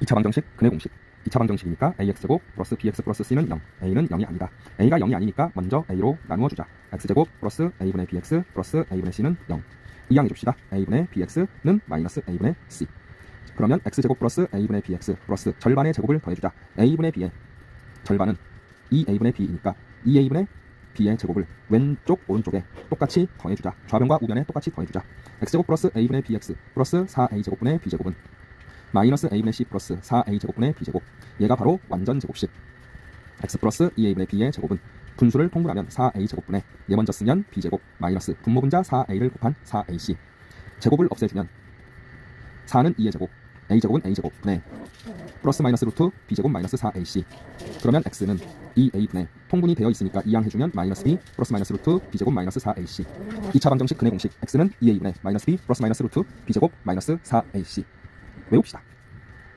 2차 방정식 근의 공식. 2차 방정식이니까 ax제곱 플러스 bx 플러스 c는 0 a는 0이 아니다. A가 0이 아니니까 먼저 a로 나누어 주자. X제곱 플러스 a분의 bx 플러스 a분의 c는 0 이항해 줍시다. A분의 bx는 마이너스 a분의 c. 그러면 x제곱 플러스 a분의 bx 플러스 절반의 제곱을 더해주자. A분의 b의 절반은 2a분의 b이니까 2a분의 b의 제곱을 왼쪽 오른쪽에 똑같이 더해주자. 좌변과 우변에 똑같이 더해주자. X제곱 플러스 a분의 bx 플러스 4a제곱분의 b제곱은 마이너스 a분의 c 플러스 4a제곱분의 b제곱. 얘가 바로 완전 제곱식. X 플러스 2a분의 b의 제곱은 분수를 통분하면 4a제곱분의 얘 먼저 쓰면 b제곱 마이너스 분모분자 4a를 곱한 4ac 제곱을 없애주면 4는 2의 제곱 a제곱은 a제곱 분의 플러스 마이너스 루트 b제곱 마이너스 4ac 그러면 x는 2a분의 통분이 되어 있으니까 이항해주면 마이너스 b 플러스 마이너스 루트 b제곱 마이너스 4ac 2차 방정식 근의 공식. X는 2a분의 마이너스 b 플러스 마이너스 루트 b제곱 마이너스 4ac 외웁시다